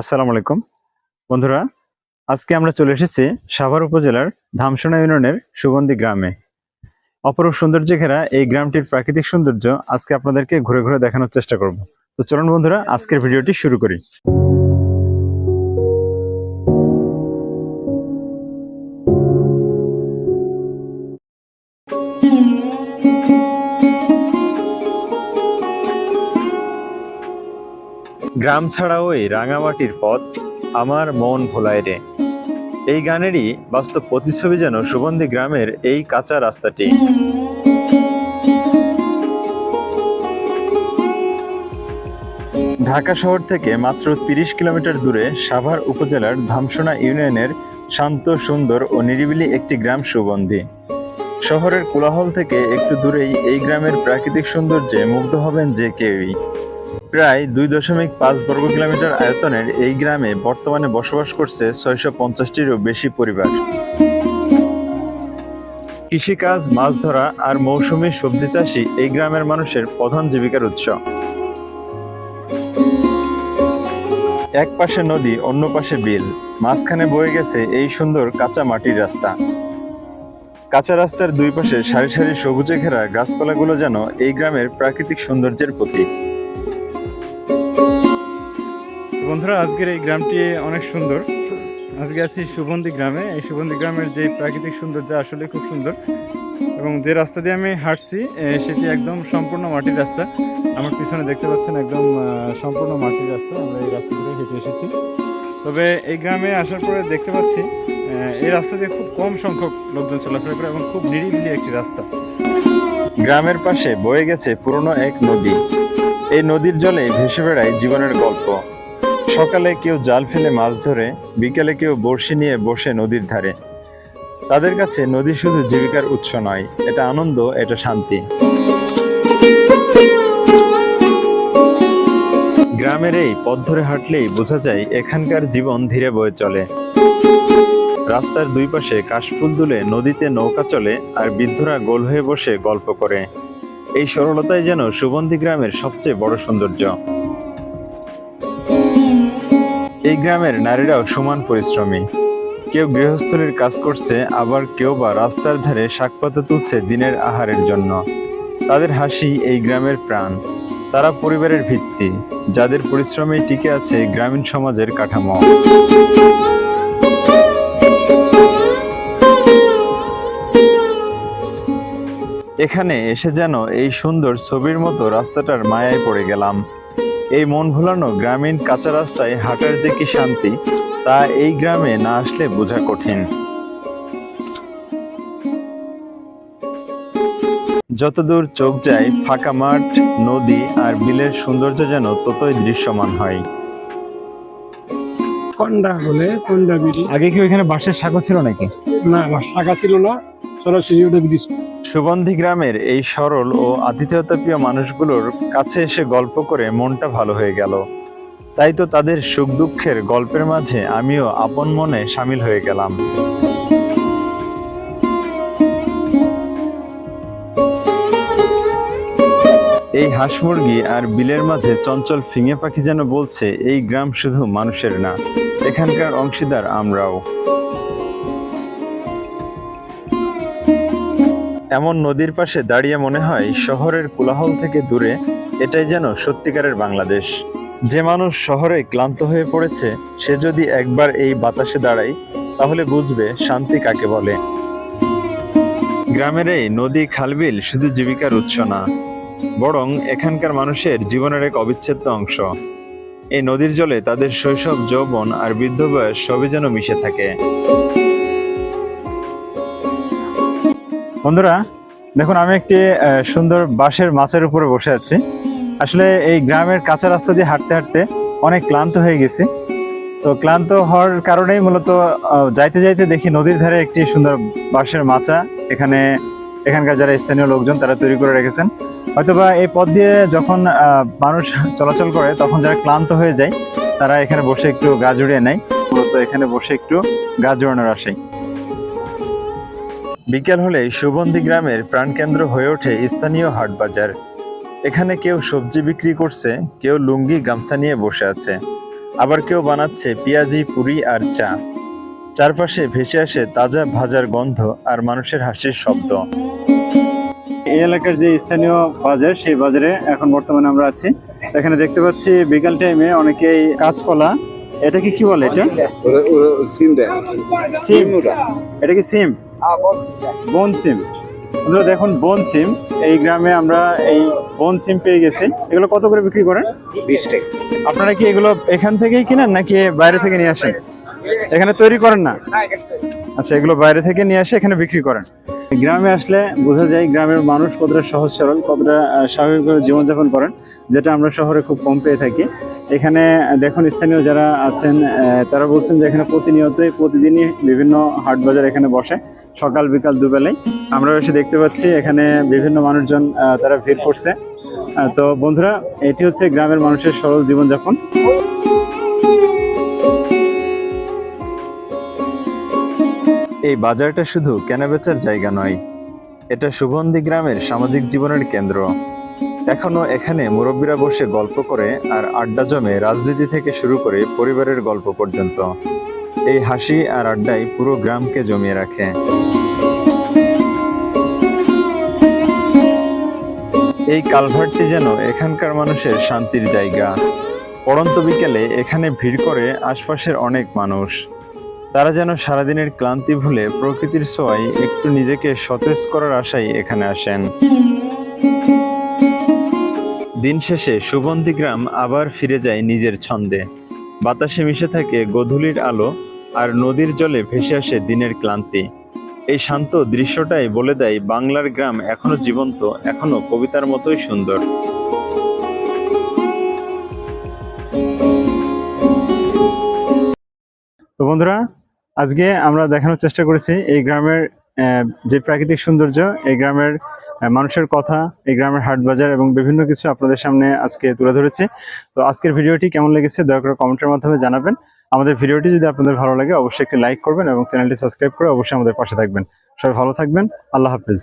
আসসালামু আলাইকুম। বন্ধুরা, আজকে আমরা চলে এসেছি সাভার উপজেলার ধামসোনা ইউনিয়নের সুগন্ধি গ্রামে। অপরূপ সৌন্দর্যে ঘেরা এই গ্রামটির প্রাকৃতিক সৌন্দর্য আজকে আপনাদেরকে ঘুরে ঘুরে দেখানোর চেষ্টা করব। তো চলুন বন্ধুরা, আজকের ভিডিওটি শুরু করি। গ্রাম ছাড়া ওই রাঙামাটির পথ আমার মন ভোলায় রে। এই গানেরই বাস্তব প্রতিচ্ছবি যেন সুগন্ধি গ্রামের এই কাঁচা রাস্তাটি। ঢাকা শহর থেকে মাত্র তিরিশ কিলোমিটার দূরে সাভার উপজেলার ধামসোনা ইউনিয়নের শান্ত, সুন্দর ও নিরিবিলি একটি গ্রাম সুগন্ধি। শহরের কোলাহল থেকে একটু দূরেই এই গ্রামের প্রাকৃতিক সৌন্দর্যে মুগ্ধ হবেন যে কেউই। প্রায় দুই দশমিক পাঁচ বর্গ কিলোমিটার আয়তনের এই গ্রামে বর্তমানে বসবাস করছে ছয়শো পঞ্চাশটিরও বেশি পরিবার। কৃষিকাজ, মাছ ধরা আর মৌসুমী সবজি চাষই এই গ্রামের মানুষের প্রধান জীবিকার উৎস। এক পাশে নদী, অন্য পাশে বিল। মাঝখানে বয়ে গেছে এই সুন্দর কাঁচা মাটির রাস্তা। কাঁচা রাস্তার দুই পাশে সারি সারি সবুজে ঘেরা গাছপালাগুলো যেন এই গ্রামের প্রাকৃতিক সৌন্দর্যের প্রতীক। বন্ধুরা, আজকের এই গ্রামটি অনেক সুন্দর। আজকে আছি সুগন্ধি গ্রামে। এই সুগন্ধি গ্রামের যে প্রাকৃতিক সৌন্দর্য আসলে খুব সুন্দর। এবং যে রাস্তা দিয়ে আমি হাঁটছি সেটি একদম সম্পূর্ণ মাটির রাস্তা। আমার পিছনে দেখতে পাচ্ছেন একদম সম্পূর্ণ মাটির রাস্তা। আমরা এই রাস্তা দিয়ে হেঁটে এসেছি। তবে এই গ্রামে আসার পরে দেখতে পাচ্ছি এই রাস্তা দিয়ে খুব কম সংখ্যক লোকজন চলাফেরা করে এবং খুব নিরিবিলি একটি রাস্তা। গ্রামের পাশে বয়ে গেছে পুরনো এক নদী। এই নদীর জলে ভেসে বেড়ায় জীবনের গল্প। সকালে কেউ জাল ফেলে মাছ ধরে, বিকেলে কেউ বড়শি নিয়ে বসে নদীর ধারে। তাদের কাছে নদী শুধু জীবিকার উৎস নয়, এটা আনন্দ, এটা শান্তি। গ্রামের এই পথ ধরে হাঁটলেই বোঝা যায়, এখানকার জীবন ধীরে বয়ে চলে। রাস্তার দুই পাশে কাশফুল দুলে নদীতে নৌকা চলে আর বৃদ্ধরা গোল হয়ে বসে গল্প করে। এই সরলতাই যেন সুগন্ধি গ্রামের সবচেয়ে বড় সৌন্দর্য। এই গ্রামের নারীরাও সমান পরিশ্রমী। কেউ গৃহস্থলীর কাজ করছে, আবার কেউ বা রাস্তার ধারে শাকপাতা তুলছে দিনের আহারের জন্য। তাদের হাসি এই গ্রামের প্রাণ। তারা পরিবারের ভিত্তি। যাদের পরিশ্রমে টিকে আছে গ্রামীণ সমাজের কাঠামো। এখানে এসে যেন এই সুন্দর ছবির মতো রাস্তাটার মায়ায় পড়ে গেলাম। এই মন ভোলানো গ্রামীণ কাঁচা রাস্তায় হাঁটার যে কি শান্তি তা এই গ্রামে না আসলে বোঝা কঠিন। যতদূর চোখ যায় ফাঁকা মাঠ নদী আর বিলের সৌন্দর্য যেন ততই দৃশ্যমান হয়। কন্ডা বলে কন্ডা বিড়ি। আগে কি ওইখানে বাঁশের শাখা ছিল নাকি? না আমার শাখা ছিল না। সরাসরি ওটা ব্রিজ সুগন্ধি গ্রামের এই সরল ও আতিথেয়তাপ্রিয় মানুষগুলোর কাছে এসে গল্প করে মনটা ভালো হয়ে গেল। তাই তো তাদের সুখ দুঃখের গল্পের মাঝে আমিও আপন মনে সামিল হয়ে গেলাম। এই হাঁস মুরগি আর বিলের মাঝে চঞ্চল ফিঙে পাখি যেন বলছে, এই গ্রাম শুধু মানুষের না, এখানকার অংশীদার আমরাও। এমন নদীর পাশে দাঁড়িয়ে মনে হয় শহরের কোলাহল থেকে দূরে এটাই যেন সত্যিকারের বাংলাদেশ। যে মানুষ শহরে ক্লান্ত হয়ে পড়েছে, সে যদি একবার এই বাতাসে দাঁড়ায়, তাহলে বুঝবে শান্তি কাকে বলে। গ্রামের এই নদী খালবিল শুধু জীবিকার উৎস না, বরং এখানকার মানুষের জীবনের এক অবিচ্ছেদ্য অংশ। এই নদীর জলে তাদের শৈশব, যৌবন আর বৃদ্ধ বয়স সবই যেন মিশে থাকে। বন্ধুরা, দেখুন, আমি একটি সুন্দর বাঁশের মাছের উপরে বসে আছি। আসলে এই গ্রামের কাঁচা রাস্তা দিয়ে হাঁটতে হাঁটতে অনেক ক্লান্ত হয়ে গেছি। তো ক্লান্ত হওয়ার কারণেই মূলত যাইতে যাইতে দেখি নদীর ধারে একটি সুন্দর বাঁশের মাচা। এখানে, এখানকার যারা স্থানীয় লোকজন, তারা তৈরি করে রেখেছেন। হয়তোবা এই পথ দিয়ে যখন মানুষ চলাচল করে, তখন যারা ক্লান্ত হয়ে যায়, তারা এখানে বসে একটু গা জুড়িয়ে নেয়। মূলত এখানে বসে একটু গা জোড়ানোর আশায়। বিকেল হলে সুগন্ধি গ্রামের প্রাণকেন্দ্র হয়ে ওঠে স্থানীয় হাট বাজার। এখানে কেউ সবজি বিক্রি করছে কেউ লুঙ্গি গামছা নিয়ে বসে আছে। আবার কেউ বানাচ্ছে পেঁয়াজি পুরি আর চা। চারপাশে ভেসে আসে তাজা ভাজার গন্ধ আর মানুষের হাসির শব্দ। এই এলাকার যে স্থানীয় বাজার সেই বাজারে এখন বর্তমানে আমরা আছি। এখানে দেখতে পাচ্ছি বিকাল টাইমে অনেকেই কাঁচকলা। এটা কি কি বলে এটা? সিম এটা কি সিম? বন সিম। আপনারা দেখুন বন সিম। এই গ্রামে আমরা এই বন সিম পেয়ে গেছি। এগুলো কত করে বিক্রি করেন? আপনারা কি এগুলো এখান থেকেই কিনেন নাকি বাইরে থেকে নিয়ে আসেন? এখানে তৈরি করেন না? আচ্ছা এগুলো বাইরে থেকে নিয়ে আসে এখানে বিক্রি করেন। গ্রামে আসলে বোঝা যায় গ্রামের মানুষ কতটা সহজ সরল কতটা স্বাভাবিকভাবে জীবনযাপন করেন যেটা আমরা শহরে খুব কম পেয়ে থাকি। এখানে দেখুন স্থানীয় যারা আছেন তারা বলছেন যে এখানে প্রতিনিয়তই প্রতিদিনই বিভিন্ন হাট বাজার এখানে বসে। সকাল, বিকাল দুবেলায় আমরা এসে দেখতে পাচ্ছি এখানে বিভিন্ন মানুষজন তারা ভিড় করছে। তো বন্ধুরা, এটি হচ্ছে গ্রামের মানুষের সরল জীবনযাপন। এই বাজারটা শুধু কেনাবেচার জায়গা নয়, এটা সুগন্ধি গ্রামের সামাজিক জীবনের কেন্দ্র। এখনও এখানে মুরব্বীরা বসে গল্প করে আর আড্ডা জমে রাজনীতি থেকে শুরু করে পরিবারের গল্প পর্যন্ত। এই হাসি আর আড্ডাই পুরো গ্রামকে জমিয়ে রাখে। এই কালভার্টটি যেন এখানকার মানুষের শান্তির জায়গা। পড়ন্ত বিকেলে এখানে ভিড় করে আশপাশের অনেক মানুষ। তারা যেন সারাদিনের ক্লান্তি ভুলে প্রকৃতির ছোঁয়ায় একটু নিজেকে সতেজ করার আশায় এখানে আসেন। দিন শেষে সুগন্ধি গ্রাম আবার ফিরে যায় নিজের ছন্দে। বাতাসে মিশে থাকে গধূলির আলো আর নদীর জলে ভেসে আসে দিনের ক্লান্তি। এই শান্ত দৃশ্যটাই বলে দেয় বাংলার গ্রাম এখনও জীবন্ত, এখনও কবিতার মতোই সুন্দর। তো বন্ধুরা, আজকে আমরা দেখানোর চেষ্টা করেছি এই গ্রামের যে প্রাকৃতিক সৌন্দর্য, এই গ্রামের মানুষের কথা, এই গ্রামের হাট বাজার এবং বিভিন্ন কিছু আপনাদের সামনে আজকে তুলে ধরেছি। তো আজকের ভিডিওটি কেমন লেগেছে দয়া করে কমেন্টের মাধ্যমে জানাবেন। আমাদের ভিডিওটি যদি আপনাদের ভালো লাগে, অবশ্যই একটি লাইক করবেন এবং চ্যানেলটি সাবস্ক্রাইব করে অবশ্যই আমাদের পাশে থাকবেন। সবাই ভালো থাকবেন। আল্লাহ হাফিজ।